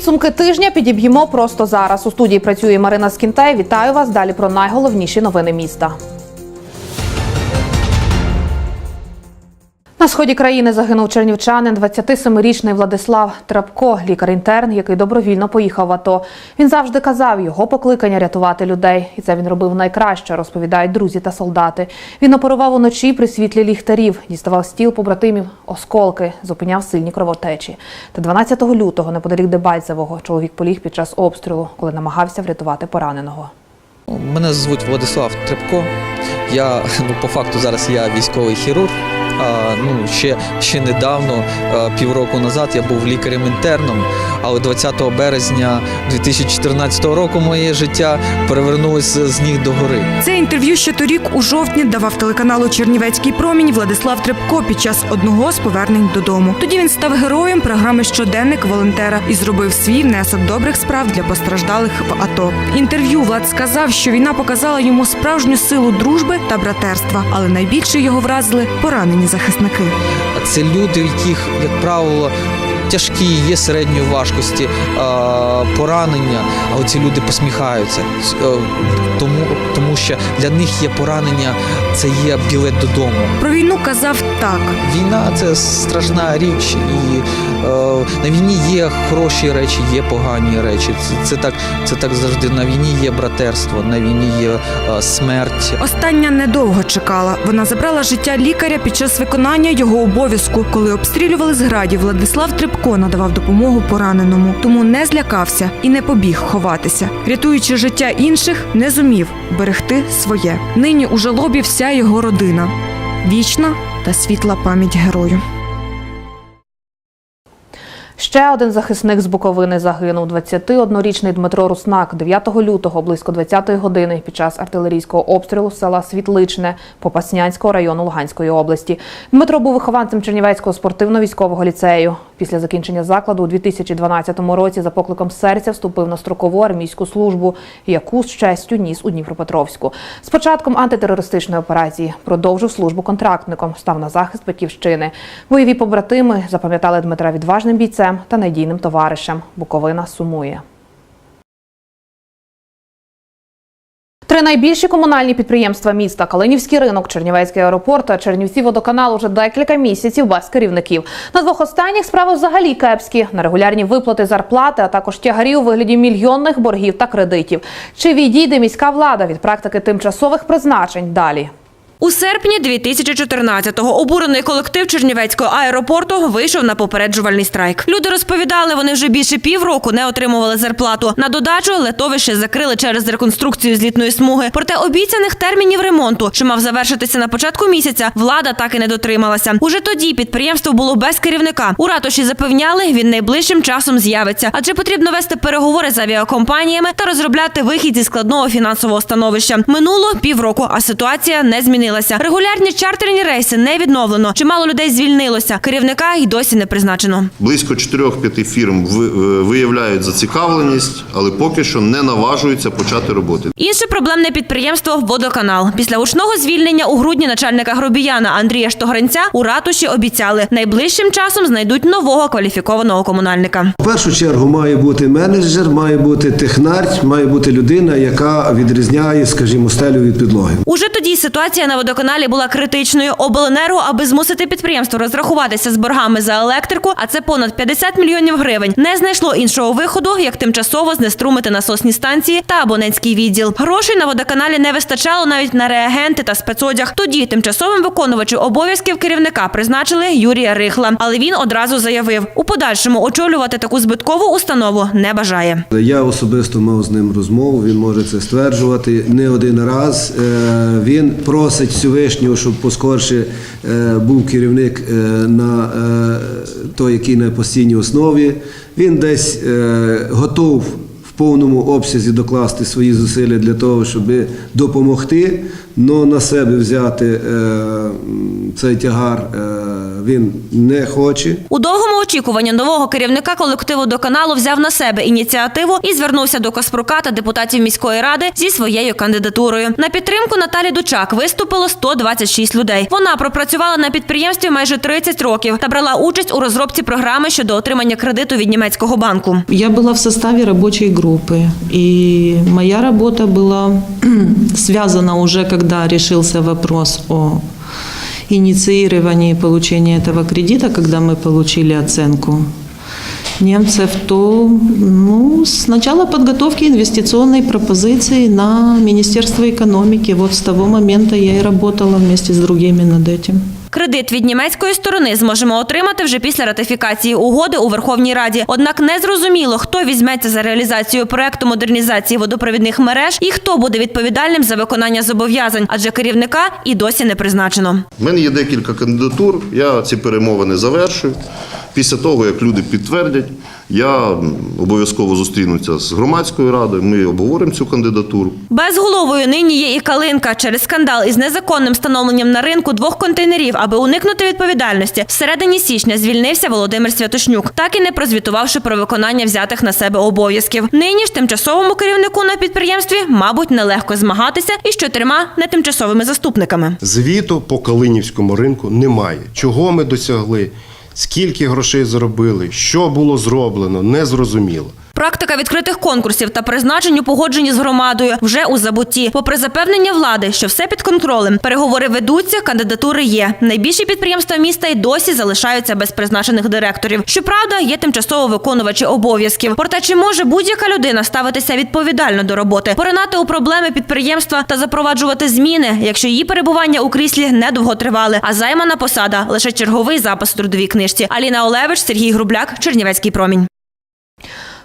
Підсумки тижня підіб'ємо просто зараз. У студії працює Марина Скінтай. Вітаю вас. Далі про найголовніші новини міста. На сході країни загинув чернівчанин, 27-річний Владислав Трапко, лікар-інтерн, який добровільно поїхав в АТО. Він завжди казав, його покликання рятувати людей, і це він робив найкраще, розповідають друзі та солдати. Він оперував уночі при світлі ліхтарів, діставав стіл побратимів, осколки, зупиняв сильні кровотечі. Та 12 лютого, неподалік Дебальцевого, чоловік поліг під час обстрілу, коли намагався врятувати пораненого. Мене звуть Владислав Трепко. Я ну по факту зараз я військовий хірург. Ну ще, ще недавно, півроку назад, я був лікарем-інтерном, але 20 березня 2014 року моє життя перевернулося з ніг до гори. Це інтерв'ю ще торік у жовтні давав телеканалу Чернівецький промінь Владислав Трепко під час одного з повернень додому. Тоді він став героєм програми Щоденник волонтера і зробив свій внесок добрих справ для постраждалих в АТО. Інтерв'ю Влад сказав, що війна показала йому справжню силу дружби та братерства, але найбільше його вразили поранені захисники. А Це люди, яких, як правило, тяжкі, є середньої важкості а, поранення, але ці люди посміхаються. Е, Тому, тому що для них є поранення, це є білет додому. Про війну казав так. Війна це страшна річ, і е, на війні є хороші речі, є погані речі. Це, це так, це так завжди. На війні є братерство, на війні є е, смерть. Остання недовго чекала. Вона забрала життя лікаря під час виконання його обов'язку. Коли обстрілювали з градів, Владислав Трипко надавав допомогу пораненому, тому не злякався і не побіг ховатися. Рятуючи життя інших, не зумів берегти своє. Нині у жалобі вся його родина. Вічна та світла пам'ять герою. Ще один захисник з Буковини загинув. 21-річний Дмитро Руснак 9 лютого близько 20-ї години під час артилерійського обстрілу села Світличне Попаснянського району Луганської області. Дмитро був вихованцем Чернівецького спортивно-військового ліцею. Після закінчення закладу у 2012 році за покликом серця вступив на строкову армійську службу, яку з честю ніс у Дніпропетровську. З початком антитерористичної операції продовжив службу контрактником, став на захист батьківщини. Бойові побратими запам'ятали Дмитра відважним бійцем та надійним товаришем. Буковина сумує. Три найбільші комунальні підприємства міста Калинівський ринок, Чернівецький аеропорт та Чернівці водоканал уже декілька місяців без керівників. На двох останніх справи взагалі кепські на регулярні виплати зарплати, а також тягарі у вигляді мільйонних боргів та кредитів. Чи відійде міська влада від практики тимчасових призначень? Далі. У серпні 2014-го обурений колектив Чернівецького аеропорту вийшов на попереджувальний страйк. Люди розповідали, вони вже більше півроку не отримували зарплату. На додачу летовище закрили через реконструкцію злітної смуги. Проте обіцяних термінів ремонту, що мав завершитися на початку місяця, влада так і не дотрималася. Уже тоді підприємство було без керівника. У ратуші запевняли, він найближчим часом з'явиться, адже потрібно вести переговори з авіакомпаніями та розробляти вихід зі складного фінансового становища. Минуло півроку, а ситуація не змінилася. Регулярні чартерні рейси не відновлено. Чимало людей звільнилося. Керівника й досі не призначено. Близько 4-5 фірм е, виявляють зацікавленість, але поки що не наважуються почати роботи. Інше проблемне підприємство водоканал. Після гучного звільнення у грудні начальника Гробіяна Андрія Штогринця у ратуші обіцяли найближчим часом знайдуть нового кваліфікованого комунальника. В першу чергу має бути менеджер, має бути технар, має бути людина, яка відрізняє, скажімо, стелю від підлоги. Уже тоді ситуація на водоканалі була критичною. Обленерго, аби змусити підприємство розрахуватися з боргами за електрику, а це понад 50 мільйонів гривень, не знайшло іншого виходу, як тимчасово знеструмити насосні станції та абонентський відділ. Грошей на водоканалі не вистачало навіть на реагенти та спецодяг. Тоді тимчасовим виконувачем обов'язків керівника призначили Юрія Рихла, але він одразу заявив, у подальшому очолювати таку збиткову установу не бажає. Я особисто мав з ним розмову, він може це стверджувати не один раз. Е, Він просить Всевишнього, щоб поскорше е, був керівник е, на е, той, який на постійній основі. Він десь готов в повному обсязі докласти свої зусилля для того, щоб допомогти, але на себе взяти е, цей тягар е, він не хоче. У довгому очікування нового керівника колективу до каналу взяв на себе ініціативу і звернувся до Каспрука та депутатів міської ради зі своєю кандидатурою. На підтримку Наталі Дучак виступило 126 людей. Вона пропрацювала на підприємстві майже 30 років та брала участь у розробці програми щодо отримання кредиту від німецького банку. Я была в составе рабочей группы, и моя работа была связана уже, когда решился вопрос о инициировании получения этого кредита, когда мы получили оценку немцев, то ну, с начала подготовки инвестиционной пропозиции на Министерство экономики. Вот с того момента я и работала вместе с другими над этим. Кредит від німецької сторони зможемо отримати вже після ратифікації угоди у Верховній Раді. Однак не зрозуміло, хто візьметься за реалізацію проекту модернізації водопровідних мереж і хто буде відповідальним за виконання зобов'язань, адже керівника і досі не призначено. У мене є декілька кандидатур. Я ці перемовини завершую. Після того, як люди підтвердять, я обов'язково зустрінуся з громадською радою. Ми обговоримо цю кандидатуру. Безголовою нині є і Калинка через скандал із незаконним встановленням на ринку двох контейнерів, аби уникнути відповідальності. Всередині січня звільнився Володимир Святошнюк, так і не прозвітувавши про виконання взятих на себе обов'язків. Нині ж тимчасовому керівнику на підприємстві, мабуть, нелегко змагатися із чотирма нетимчасовими заступниками. Звіту по Калинівському ринку немає. Чого ми досягли? Скільки грошей заробили? Що було зроблено? Незрозуміло. Практика відкритих конкурсів та призначень у погодженні з громадою вже у забутті. Попри запевнення влади, що все під контролем, переговори ведуться, кандидатури є. Найбільші підприємства міста й досі залишаються без призначених директорів. Щоправда, є тимчасово виконувачі обов'язків. Проте чи може будь-яка людина ставитися відповідально до роботи, поринати у проблеми підприємства та запроваджувати зміни, якщо її перебування у кріслі недовго тривали, а займана посада лише черговий запис у трудовій книжці. Аліна Олевич, Сергій Грубляк, Чернівецький промінь.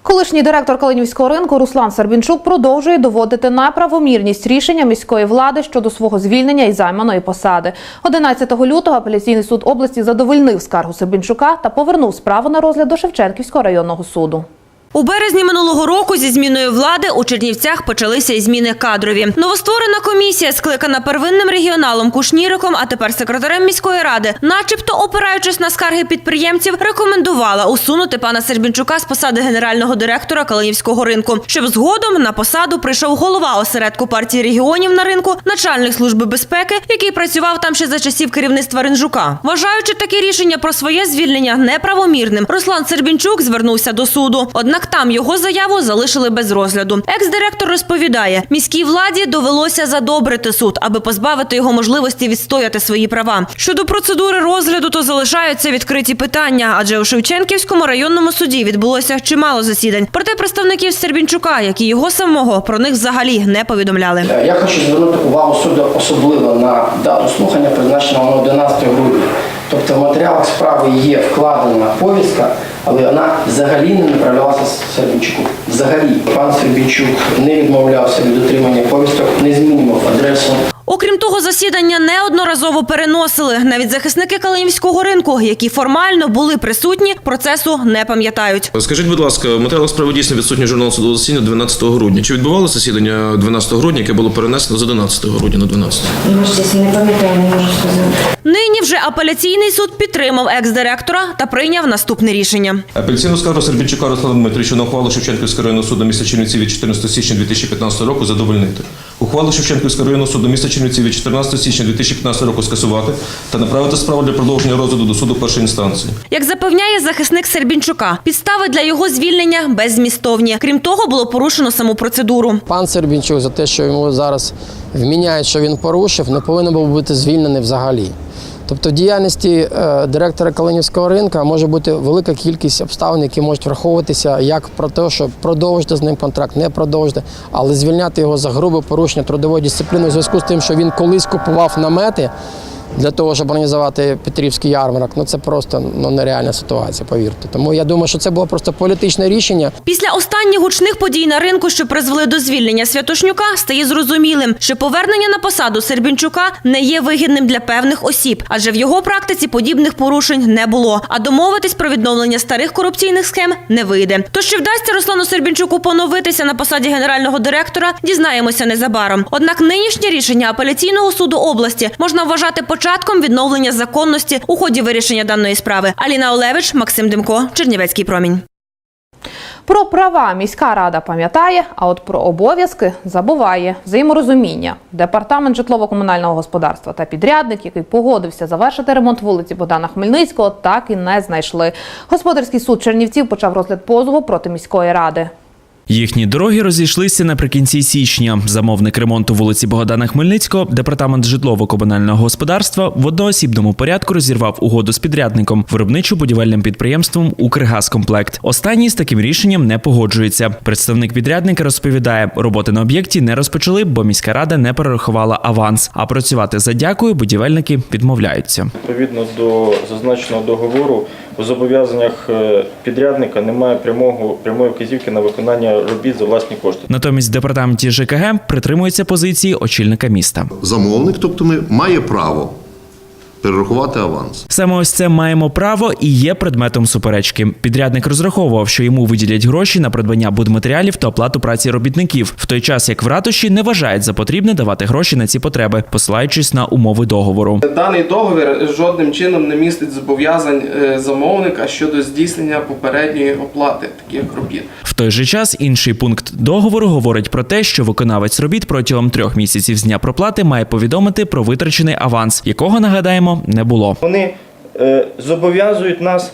Колишній директор Калинівського ринку Руслан Сербінчук продовжує доводити неправомірність рішення міської влади щодо свого звільнення і займаної посади. 11 лютого апеляційний суд області задовольнив скаргу Сербінчука та повернув справу на розгляд до Шевченківського районного суду. У березні минулого року зі зміною влади у Чернівцях почалися і зміни кадрові. Новостворена комісія, скликана первинним регіоналом Кушніриком, а тепер секретарем міської ради, начебто опираючись на скарги підприємців, рекомендувала усунути пана Сербінчука з посади генерального директора Калинівського ринку, щоб згодом на посаду прийшов голова осередку партії регіонів на ринку, начальник служби безпеки, який працював там ще за часів керівництва Ринжука. Вважаючи таке рішення про своє звільнення неправомірним, Руслан Сербінчук звернувся до суду. Однак там його заяву залишили без розгляду. Екс-директор розповідає, міській владі довелося задобрити суд, аби позбавити його можливості відстояти свої права. Щодо процедури розгляду, то залишаються відкриті питання, адже у Шевченківському районному суді відбулося чимало засідань. Проте представників Сербінчука, як і його самого, про них взагалі не повідомляли. Е, Я хочу звернути увагу суду особливо на дату слухання, призначеного на 11 грудня. Тобто в матеріалах справи є вкладена повістка, але вона взагалі не направлялася Сербінчуку. Взагалі, пан Сербінчук не відмовлявся від отримання повісток, не змінював адресу. Окрім того, засідання неодноразово переносили. Навіть захисники Калинівського ринку, які формально були присутні, процесу не пам'ятають. Скажіть, будь ласка, в матеріалах справи дійсно відсутній журнал судового засідання 12 грудня. Чи відбувалося засідання 12 грудня, яке було перенесено з 11 грудня на 12? Я ваш не пам'ятаю, не можу сказати. Нині вже апеляційний суд підтримав екс-директора та прийняв наступне рішення. Апеляційну скаргу Сербінчука Руслана Дмитрича на ухвалу Шевченківського районного суду міста Чернівці від 14 січня 2015 року задовольнити. Ухвалу Шевченківського районного суду міста Чернівці від 14 січня 2015 року скасувати та направити справу для продовження розгляду до суду першої інстанції. Як запевняє захисник Сербінчука, підстави для його звільнення беззмістовні. Крім того, було порушено саму процедуру. Пан Сербінчук за те, що йому зараз вміняють, що він порушив, не повинен був бути звільнений взагалі. Тобто в діяльності е, директора Калинівського ринка може бути велика кількість обставин, які можуть враховуватися як про те, що продовжити з ним контракт, не продовжити, але звільняти його за грубе порушення трудової дисципліни у зв'язку з тим, що він колись купував намети для того, щоб організувати Петрівський ярмарок. Ну це просто ну, нереальна ситуація, повірте. Тому я думаю, що це було просто політичне рішення. Після останніх гучних подій на ринку, що призвели до звільнення Святошнюка, стає зрозумілим, що повернення на посаду Сербінчука не є вигідним для певних осіб, адже в його практиці подібних порушень не було. А домовитись про відновлення старих корупційних схем не вийде. Тож чи вдасться Руслану Сербінчуку поновитися на посаді генерального директора, дізнаємося незабаром. Однак нинішнє рішення апеляційного суду області можна вважати початком початком відновлення законності у ході вирішення даної справи. Аліна Олевич, Максим Демко, Чернівецький промінь. Про права міська рада пам'ятає, а от про обов'язки забуває. Взаєморозуміння. Департамент житлово-комунального господарства та підрядник, який погодився завершити ремонт вулиці Богдана Хмельницького, так і не знайшли. Господарський суд Чернівців почав розгляд позову проти міської ради. Їхні дороги розійшлися наприкінці січня. Замовник ремонту вулиці Богдана Хмельницького, департамент житлово-комунального господарства в одноосібному порядку розірвав угоду з підрядником виробничо-будівельним підприємством Укргазкомплект. Останній з таким рішенням не погоджується. Представник підрядника розповідає, роботи на об'єкті не розпочали, бо міська рада не перерахувала аванс. А працювати за дякую будівельники відмовляються. Відповідно до зазначеного договору, у зобов'язаннях е, підрядника немає прямого прямої вказівки на виконання робіт за власні кошти. Натомість в департаменті ЖКГ притримується позиції очільника міста. Замовник, тобто ми, має право перерахувати аванс. Саме ось це маємо право і є предметом суперечки. Підрядник розраховував, що йому виділять гроші на придбання будматеріалів та оплату праці робітників, в той час як в ратуші не вважають за потрібне давати гроші на ці потреби, посилаючись на умови договору. Даний договір жодним чином не містить зобов'язань е, замовника щодо здійснення попередньої оплати таких робіт. В той же час інший пункт договору говорить про те, що виконавець робіт протягом трьох місяців з дня проплати має повідомити про витрачений аванс, якого нагадаємо не було. Вони е, зобов'язують нас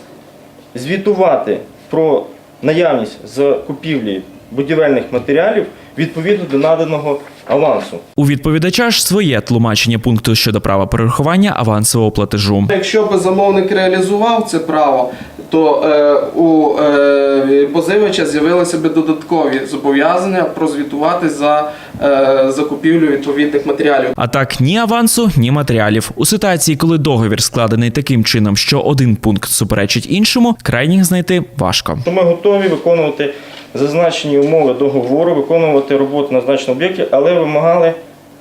звітувати про наявність закупівлі будівельних матеріалів відповідно до наданого авансу. У відповідача ж своє тлумачення пункту щодо права перерахування авансового платежу. Якщо би замовник реалізував це право, то е, у е, позивача з'явилися б додаткові зобов'язання прозвітувати за е, закупівлю відповідних матеріалів. А так ні авансу, ні матеріалів. У ситуації, коли договір складений таким чином, що один пункт суперечить іншому, крайніх знайти важко. То ми готові виконувати зазначені умови договору, виконувати роботу на зазначеному об'єкті, але вимагали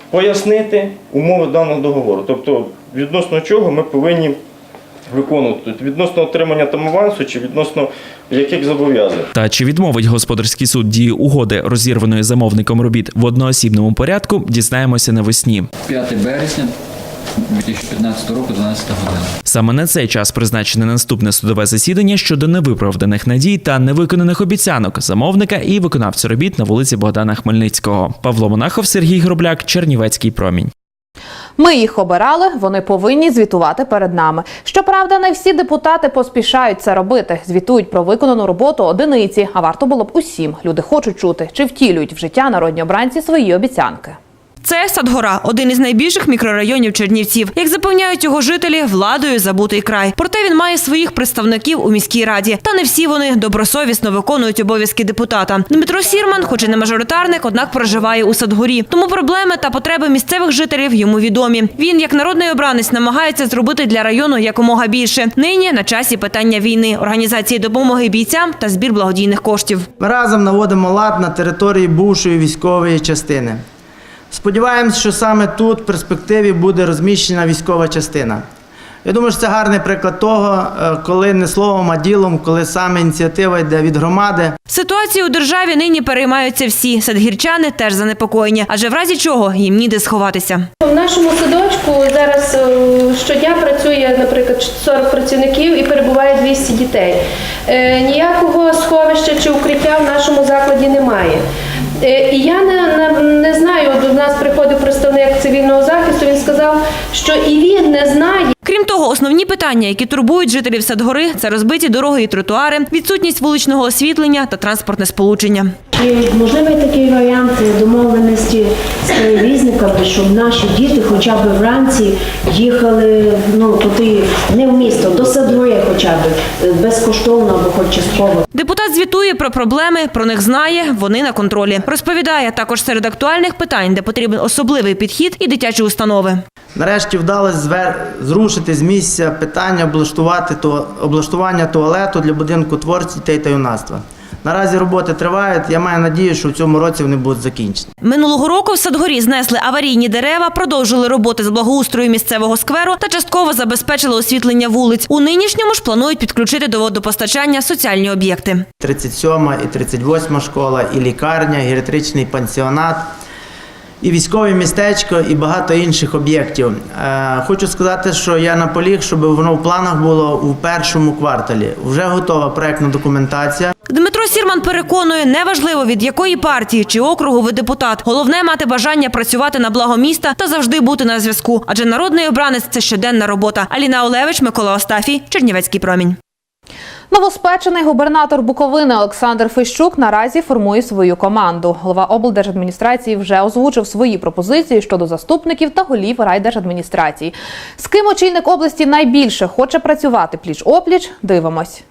пояснити умови даного договору. Тобто, відносно чого ми повинні виконувати Тобто, відносно отримання там авансу чи відносно яких зобов'язань. Та чи відмовить господарський суд дії угоди, розірваної замовником робіт в одноосібному порядку, дізнаємося навесні. 5 березня 2015 року, 12 година. Саме на цей час призначене наступне судове засідання щодо невиправданих надій та невиконаних обіцянок замовника і виконавця робіт на вулиці Богдана Хмельницького. Павло Монахов, Сергій Гробляк, Чернівецький промінь. Ми їх обирали, вони повинні звітувати перед нами. Щоправда, не всі депутати поспішають це робити. Звітують про виконану роботу одиниці, а варто було б усім. Люди хочуть чути, чи втілюють в життя народні обранці свої обіцянки. Це Садгора, один із найбільших мікрорайонів Чернівців. Як запевняють його жителі, владою забутий край. Проте він має своїх представників у міській раді. Та не всі вони добросовісно виконують обов'язки депутата. Дмитро Сірман, хоч і не мажоритарник, однак проживає у Садгорі. Тому проблеми та потреби місцевих жителів йому відомі. Він, як народний обранець, намагається зробити для району якомога більше. Нині на часі питання війни, організації допомоги бійцям та збір благодійних коштів. Ми разом наводимо лад на території бувшої військової частини. Сподіваємось, що саме тут в перспективі буде розміщена військова частина. Я думаю, що це гарний приклад того, е, коли не словом, а ділом, коли саме ініціатива йде від громади. Ситуацію у державі нині переймаються всі. Садгірчани теж занепокоєні, адже в разі чого їм ніде сховатися. В нашому садочку зараз е, щодня працює, наприклад, 40 працівників і перебуває 200 дітей. Е, Ніякого сховища чи укриття в нашому закладі немає. Е, І я не, приходив представник цивільного захисту, він сказав, що і він не знає. Крім того, основні питання, які турбують жителів Садгори, це розбиті дороги і тротуари, відсутність вуличного освітлення та транспортне сполучення. Чи можливий такий варіант домовленості з перевізниками, щоб наші діти хоча б вранці їхали ну, туди, не в місто, до Садгори хоча б, е, безкоштовно або хоч частково. Депутат звітує про проблеми, про них знає, вони на контролі. Розповідає також серед актуальних питань, де потрібен особливий підхід і дитячі установи. Нарешті вдалося звер... зрушити з місця питання облаштувати то... облаштування туалету для будинку творців дітей та юнацтва. Наразі роботи тривають. Я маю надію, що в цьому році вони будуть закінчені. Минулого року в Садгорі знесли аварійні дерева, продовжили роботи з благоустрою місцевого скверу та частково забезпечили освітлення вулиць. У нинішньому ж планують підключити до водопостачання соціальні об'єкти. 37 і 38 школа, і лікарня, і геріатричний пансіонат, і військове містечко, і багато інших об'єктів. Е, Хочу сказати, що я наполіг, щоб воно в планах було у першому кварталі. Вже готова проектна документація. Дмитро Сірман переконує, неважливо від якої партії чи округу ви депутат. Головне мати бажання працювати на благо міста та завжди бути на зв'язку. Адже народний обранець це щоденна робота. Аліна Олевич, Микола Остафій, Чернівецький промінь. Новоспечений губернатор Буковини Олександр Фищук наразі формує свою команду. Голова облдержадміністрації вже озвучив свої пропозиції щодо заступників та голів райдержадміністрації. З ким очільник області найбільше хоче працювати пліч-опліч? Дивимось.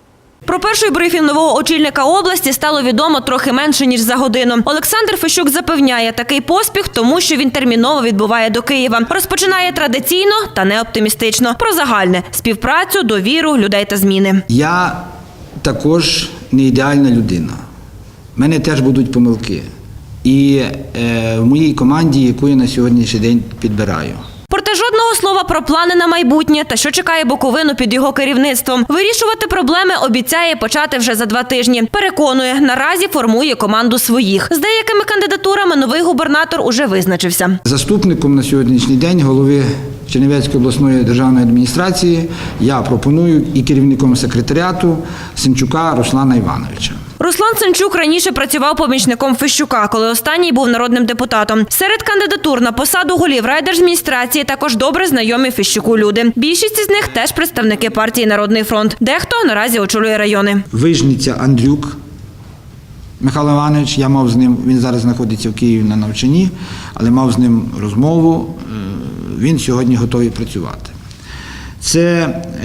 Про перший брифінг нового очільника області стало відомо трохи менше ніж за годину. Олександр Фещук запевняє, такий поспіх, тому що він терміново відбуває до Києва. Розпочинає традиційно та не оптимістично. Про загальне співпрацю, довіру, людей та зміни. Я також не ідеальна людина. У мене теж будуть помилки. І е, в моїй команді, яку я на сьогоднішній день підбираю. Слова про плани на майбутнє та що чекає Буковину під його керівництвом. Вирішувати проблеми обіцяє почати вже за два тижні. Переконує, наразі формує команду своїх. З деякими кандидатурами новий губернатор уже визначився. Заступником на сьогоднішній день голови Чернівецької обласної державної адміністрації я пропоную і керівником секретаріату Сенчука Руслана Івановича. Руслан Сенчук раніше працював помічником Фещука, коли останній був народним депутатом. Серед кандидатур на посаду голів райдержадміністрації також добре знайомі Фещуку люди. Більшість із них теж представники партії Народний фронт. Дехто наразі очолює райони. Вижниця Андрюк Михайло Іванович, я мав з ним, він зараз знаходиться в Києві на навчанні, але мав з ним розмову. е, Він сьогодні готовий працювати. Це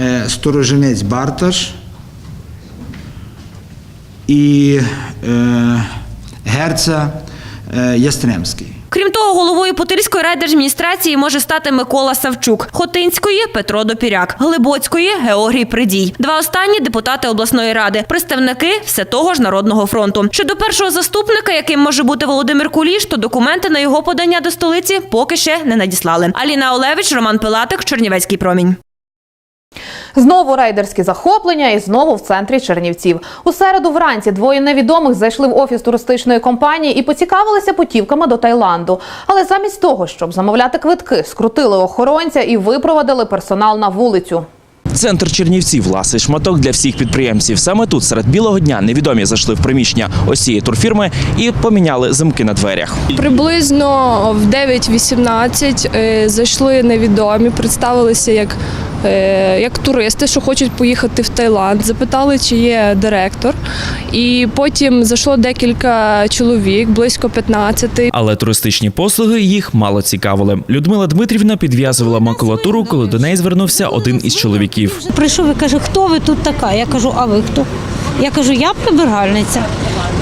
е, сторожинець Барташ і е, герца е, Ястремський. Крім того, головою Путильської райдержадміністрації може стати Микола Савчук, Хотинської Петро Допіряк, Глибоцької Георгій Придій. Два останні депутати обласної ради, представники все того ж народного фронту. Щодо першого заступника, яким може бути Володимир Куліш, то документи на його подання до столиці поки ще не надіслали. Аліна Олевич, Роман Пилатик, Чернівецький промінь. Знову рейдерські захоплення і знову в центрі Чернівців. У середу вранці двоє невідомих зайшли в офіс туристичної компанії і поцікавилися путівками до Таїланду. Але замість того, щоб замовляти квитки, скрутили охоронця і випровадили персонал на вулицю. Центр Чернівців ласий шматок для всіх підприємців. Саме тут серед білого дня невідомі зайшли в приміщення ось цієї турфірми і поміняли замки на дверях. Приблизно в 9.18 е, зайшли невідомі, представилися як, е, як туристи, що хочуть поїхати в Таїланд. Запитали, чи є директор. І потім зайшло декілька чоловік, близько 15. Але туристичні послуги їх мало цікавили. Людмила Дмитрівна підв'язувала макулатуру, коли до неї звернувся один із чоловіків. Прийшов і каже, хто ви тут така? Я кажу, а ви хто? Я кажу, я прибиральниця.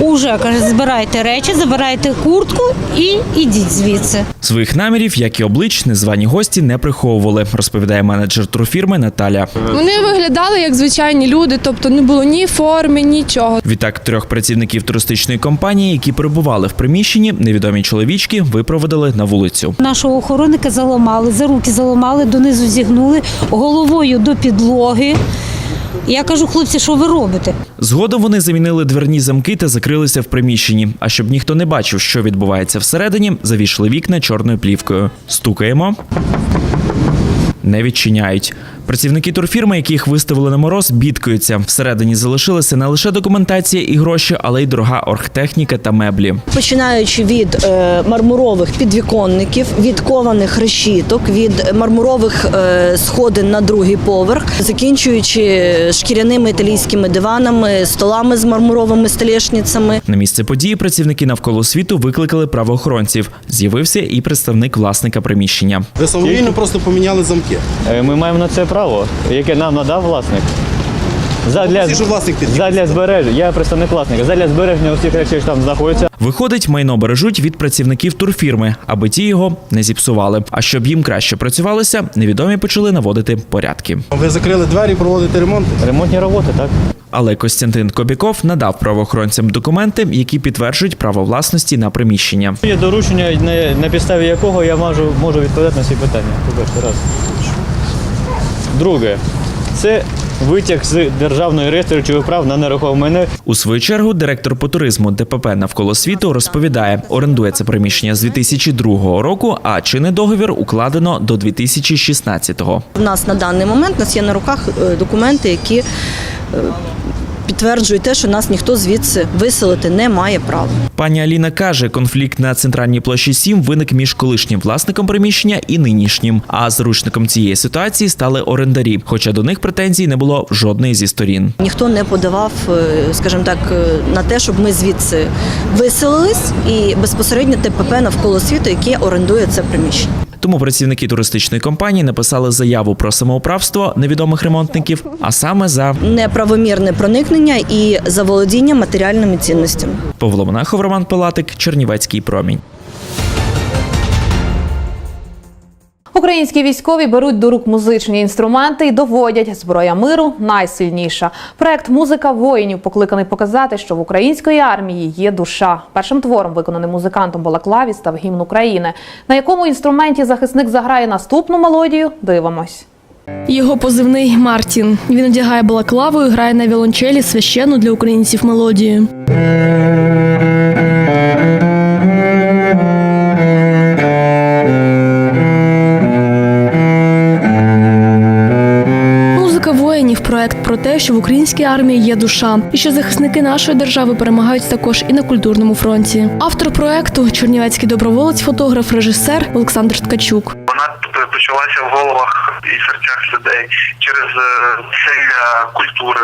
Уже каже, збирайте речі, забирайте куртку і ідіть звідси. Своїх намірів, як і облич, незвані гості не приховували, розповідає менеджер турфірми Наталя. Вони виглядали як звичайні люди, тобто не було ні форми, нічого. Відтак трьох працівників туристичної компанії, які перебували в приміщенні, невідомі чоловічки випроводили на вулицю. Нашого охоронника заламали, за руки заламали, донизу зігнули, головою до підлоги. Я кажу, хлопці, що ви робите? Згодом вони замінили дверні замки та закрилися в приміщенні. А щоб ніхто не бачив, що відбувається всередині, завішли вікна чорною плівкою. Стукаємо. Не відчиняють. Працівники турфірми, яких виставили на мороз, бідкаються. Всередині залишилася не лише документація і гроші, але й дорога оргтехніка та меблі. Починаючи від е, мармурових підвіконників, від кованих решіток, від мармурових е, сходин на другий поверх, закінчуючи шкіряними італійськими диванами, столами з мармуровими столешницями. На місце події працівники навколо світу викликали правоохоронців. З'явився і представник власника приміщення. Ви самовільно просто поміняли замки. Е, Ми маємо на це право, яке нам надав власник. Задля, ж власник задля збереження, я представник власника, задля збереження усіх речей, що там знаходяться. Виходить, майно бережуть від працівників турфірми, аби ті його не зіпсували. А щоб їм краще працювалося, невідомі почали наводити порядки. Ви закрили двері, проводите ремонт. Ремонтні роботи, так. Але Костянтин Кобіков надав правоохоронцям документи, які підтверджують право власності на приміщення. Є доручення, на, на підставі якого я можу, можу відповідати на всі питання. По-перше, раз. Друге, це витяг з державної реєстру речових прав на нерухоме майно. У свою чергу директор по туризму ДПП навколо світу розповідає, орендує це приміщення з 2002 року, а чинний договір укладено до 2016-го. У нас на даний момент у нас є на руках е, документи, які підтверджують те, що нас ніхто звідси виселити не має права. Пані Аліна каже, конфлікт на центральній площі 7 виник між колишнім власником приміщення і нинішнім. А заручником цієї ситуації стали орендарі, хоча до них претензій не було жодної зі сторін. Ніхто не подавав, е, скажімо так, е, на те, щоб ми звідси виселились, і безпосередньо ТПП навколо світу, яке орендує це приміщення. Тому працівники туристичної компанії написали заяву про самоуправство невідомих ремонтників, а саме за Неправомірне проникнення і заволодіння матеріальними цінностями. Павло Монахов, Роман Пилатик, Чернівецький промінь. Українські військові беруть до рук музичні інструменти і доводять зброя миру найсильніша. Проект Музика воїнів покликаний показати, що в української армії є душа. Першим твором, виконаним музикантом Балаклаві, став гімн України. На якому інструменті захисник заграє наступну мелодію? Дивимось. Його позивний Мартін. Він одягає балаклаву і грає на віолончелі священну для українців мелодію. Воїнів проект про те, що в українській армії є душа, і що захисники нашої держави перемагають також і на культурному фронті. Автор проекту чернівецький доброволець, фотограф, режисер Олександр Ткачук. Вона почалася в головах і серцях людей через е, силля культури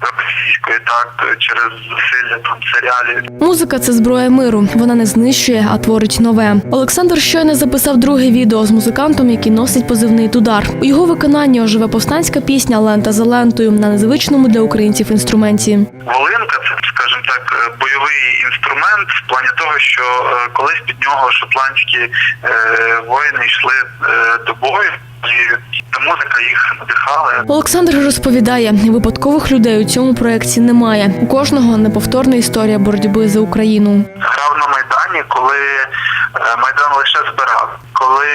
російської, так через силля там серіалів. Музика це зброя миру. Вона не знищує, а творить нове. Олександр щойно записав друге відео з музикантом, який носить позивний тудар. У його виконанні оживе повстанська пісня Лента за лентою на незвичному для українців інструменті. Волинка це, скажімо так, е, бойовий інструмент в плані того, що е, колись під нього шотландські воїни йшли до бою, і музика їх надихала. Олександр розповідає, випадкових людей у цьому проєкті немає. У кожного неповторна історія боротьби за Україну. грав на Майдані, коли е, Майдан лише збирав. Коли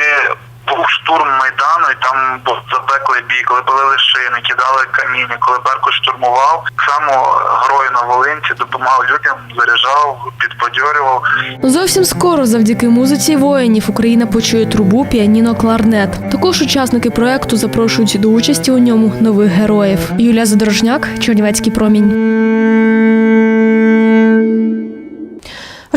був штурм Майдану, і там був запеклий бій, коли палили шини, кидали каміння, коли Беркут штурмував, само герой на Волинці допомагав людям, заряджав, підбадьорював. Зовсім скоро, завдяки музиці воїнів, Україна почує трубу, піаніно, кларнет. Також учасники проекту запрошують до участі у ньому нових героїв. Юлія Задорожняк, Чернівецький промінь.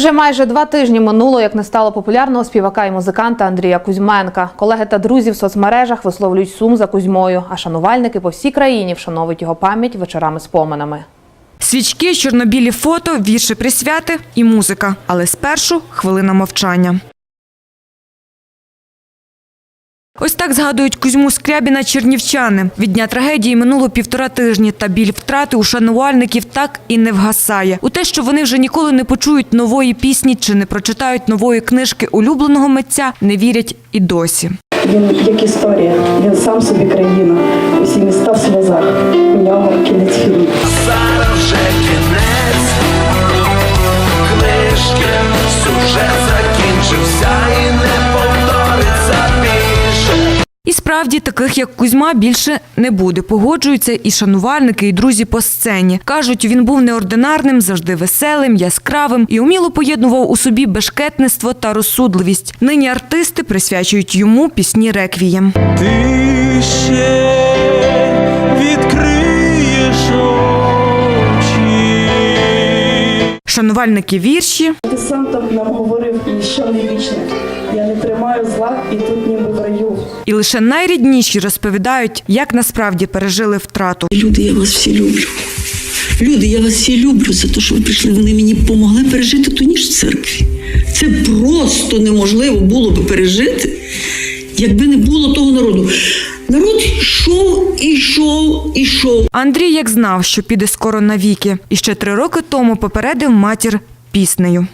Вже майже два тижні минуло, як не стало популярного співака і музиканта Андрія Кузьменка. Колеги та друзі в соцмережах висловлюють сум за Кузьмою, а шанувальники по всій країні вшановують його пам'ять вечорами споминами. Свічки, чорнобілі фото, вірші присвяти і музика. Але спершу хвилина мовчання. Ось так згадують Кузьму Скрябіна чернівчани. Від дня трагедії минуло півтора тижні, та біль втрати у шанувальників так і не вгасає. У те, що вони вже ніколи не почують нової пісні чи не прочитають нової книжки улюбленого митця, не вірять і досі. Він як історія, він сам собі країна. Усі міста в сльозах. У нього кінець фільму. Зараз вже кінець книжки, сюжет закінчився і більше. І справді таких, як Кузьма, більше не буде. Погоджуються і шанувальники, і друзі по сцені. Кажуть, він був неординарним, завжди веселим, яскравим і уміло поєднував у собі бешкетництво та розсудливість. Нині артисти присвячують йому пісні реквієм. Ти ще відкриєш очі. Шанувальники вірші, Ти сам там нам говорив, ніщо не вічне. Я не тримаю зла і тут ніби. І лише найрідніші розповідають, як насправді пережили втрату. Люди, я вас всі люблю. Люди, я вас всі люблю за те, що ви прийшли. Вони мені допомогли пережити ту ніч в церкві. Це просто неможливо було би пережити, якби не було того народу. Народ йшов, ішов, ішов. Андрій як знав, що піде скоро навіки, і ще три роки тому попередив матір піснею.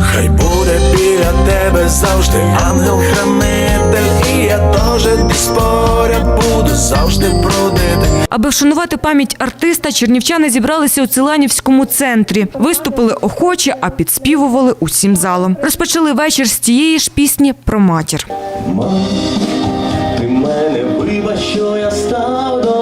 Хай буде біля тебе завжди ангел-хранитель, і я теж десь поряд буду завжди бродити. Аби вшанувати пам'ять артиста, чернівчани зібралися у Целанівському центрі. Виступили охоче, а підспівували усім залом. Розпочали вечір з тієї ж пісні про матір. Мам, ти мене вибач, що я став дорослим,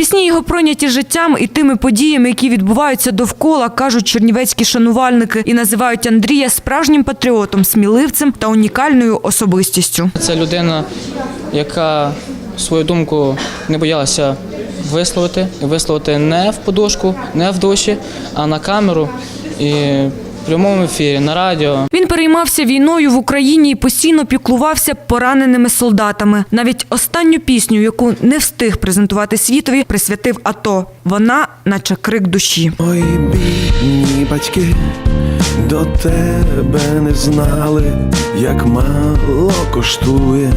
Пісні його пройняті життям і тими подіями, які відбуваються довкола, кажуть чернівецькі шанувальники, і називають Андрія справжнім патріотом, сміливцем та унікальною особистістю. Це людина, яка свою думку не боялася висловити, висловити не в подушку, не в душі, а на камеру і прямому ефірі, на радіо. Він переймався війною в Україні і постійно піклувався пораненими солдатами. Навіть останню пісню, яку не встиг презентувати світові, присвятив АТО. Вона, наче крик душі. Мої бідні батьки до тебе не знали, як мало коштує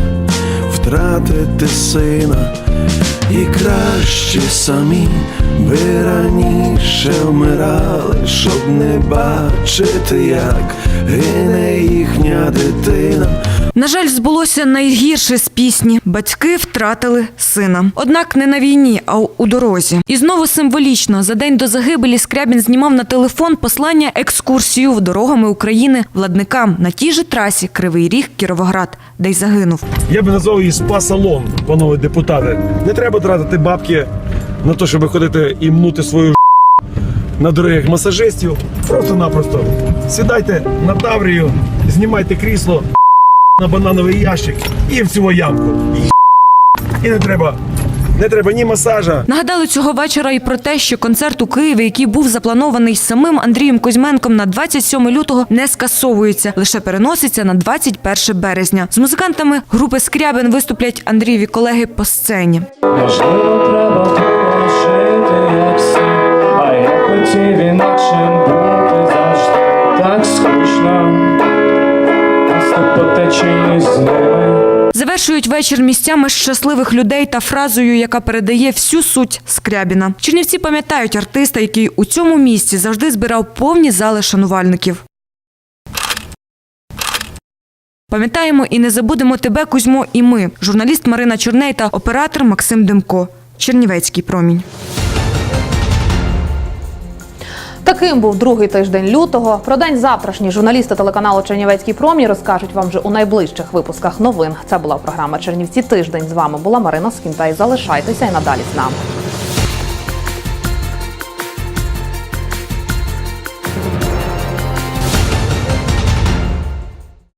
втратити сина, і краще самі би раніше вмирали, щоб не бачити, як гине їхня дитина. На жаль, збулося найгірше з пісні. Батьки втратили сина. Однак не на війні, а у дорозі. І знову символічно за день до загибелі Скрябін знімав на телефон послання екскурсію в дорогами України владникам на тій же трасі Кривий Ріг Кіровоград, де й загинув. Я би назвав її спа-салон, панове депутати. Не треба тратити бабки на те, щоб ходити і мнути свою на дорогих масажистів. Просто-напросто сідайте на таврію, знімайте крісло на банановий ящик і в цю ямку. І, не треба. Не треба ні масажа, Нагадали цього вечора і про те, що концерт у Києві, який був запланований самим Андрієм Кузьменком на 27 лютого, не скасовується, лише переноситься на 21 березня. З музикантами групи Скрябин виступлять Андрієві колеги по сцені. Завершують вечір місцями щасливих людей та фразою, яка передає всю суть Скрябіна. Чернівці пам'ятають артиста, який у цьому місці завжди збирав повні зали шанувальників. Пам'ятаємо і не забудемо тебе, Кузьмо, і ми. Журналіст Марина Чорней та оператор Максим Демко. Чернівецький промінь. Таким був другий тиждень лютого. Про день завтрашній журналісти телеканалу Чернівецький промі розкажуть вам вже у найближчих випусках новин. Це була програма Чернівці тиждень. З вами була Марина Скінта. Залишайтеся і надалі з нами.